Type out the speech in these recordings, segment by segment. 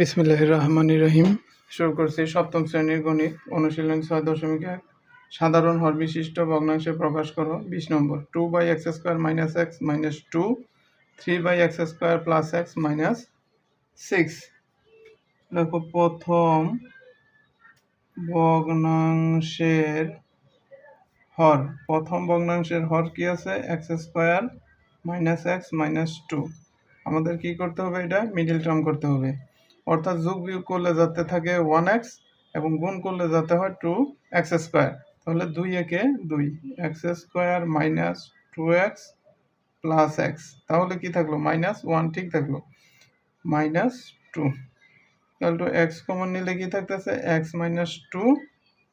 বিসমিল্লাহ রহমান রহিম। শুরু করছি সপ্তম শ্রেণির গণিত, অনুশীলন ছয় দশমিক এক। সাধারণ হর বিশিষ্ট ভগ্নাংশে প্রকাশ করো, বিশ নম্বর। Two by x square minus x minus two, three by x square plus x minus six. দেখো প্রথম ভগ্নাংশের হর, প্রথম ভগ্নাংশের হর কি আছে? X square minus x minus two. আমাদের কি করতে হবে এটা? মিডিল টার্ম করতে হবে। অর্থাৎ যোগ বিয়োগ করলে যাতে থাকে ওয়ান এক্স এবং গুণ করলে যাতে হয় টু এক্স স্কোয়ার তাহলে দুই একে দুই x square minus two x plus x তাহলে কি থাকল? মাইনাস ওয়ান ঠিক থাকল। Minus two equal to x common নিলে কি থাকতেছে? X minus two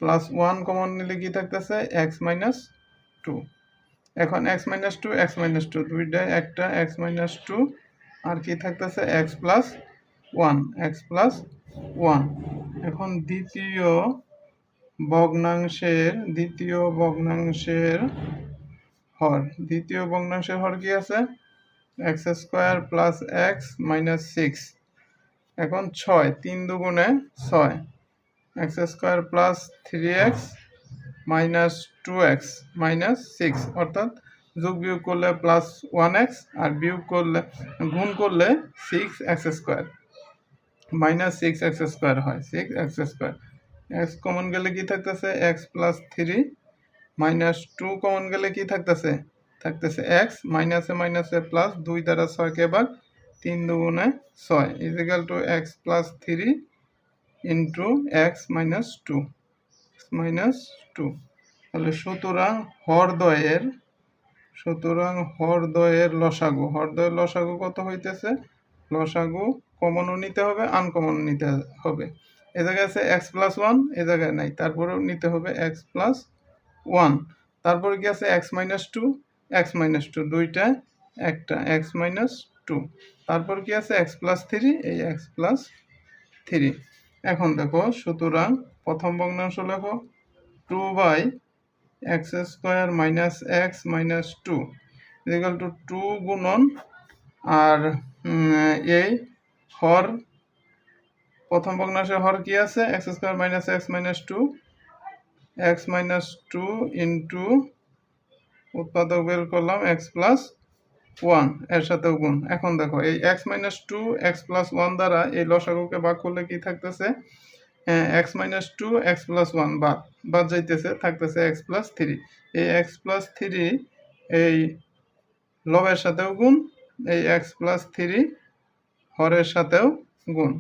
plus one common নিলে কি থাকতেছে? এক্স মাইনাস টু এখন x minus two x minus two দুইটায় একটা এক্স মাইনাস টু আর কি থাকতেছে? X plus one, x plus one. এখন দ্বিতীয় ভগ্নাংশের দ্বিতীয় ভগ্নাংশের হর। দ্বিতীয় ভগ্নাংশের হর কি আছে? X square plus x minus six. এখন ছয়, তিন দুগুণে ছয়। X square plus three x minus two x minus six. অর্থাৎ যোগ বিয়োগ করলে প্লাস ওয়ান এক্স আর বিয়োগ করলে, গুণ করলে six x square. Minus six x square হয়। Six x square x common গেলে কি থাকতেছে? X plus three minus two common গেলে কি থাকতেছে? থাকতেছে এক্স মাইনাসে মাইনাসে প্লাস দুই দ্বারা ছয়কে ভাগ তিন দুগুণে ছয়। Is equal to x plus three into x minus two minus two তাহলে সুতরাং হরদয়ের সুতরাং হরদয়ের লসাগু। হরদয়ের লসাগু কত হইতেছে? লসাগু কমনও নিতে হবে, আনকমনও নিতে হবে। এ জায়গায় আছে এক্স প্লাস ওয়ান এ জায়গায় নাই। তারপরেও নিতে হবে এক্স প্লাস ওয়ান তারপরে কি আছে? X minus two x minus two দুইটা, একটা এক্স মাইনাস টু তারপর কি আছে? এক্স প্লাস থ্রি এই এক্স প্লাস থ্রি এখন দেখো, সুতরাং প্রথম ভগ্নাংশ লেখো two by x square minus x minus two is equal to two গুণন আর এই হর, প্রথম ভগ্নাংশের হর কি আছে? X square minus x minus two. X minus two into উৎপাদক বের করলাম এক্স প্লাস ওয়ান, এর সাথেও গুণ। এখন দেখো, এই x minus two, x plus one দ্বারা এই লসাগুকে ভাগ করলে কি থাকতেছে? X minus two, x plus one, বাদ। বাদ যাইতেছে, থাকতেছে এক্স প্লাস থ্রি। এই এক্স প্লাস থ্রি এই লবের সাথেও গুণ এই এক্স প্লাস থ্রি হরের সাথেও গুণ।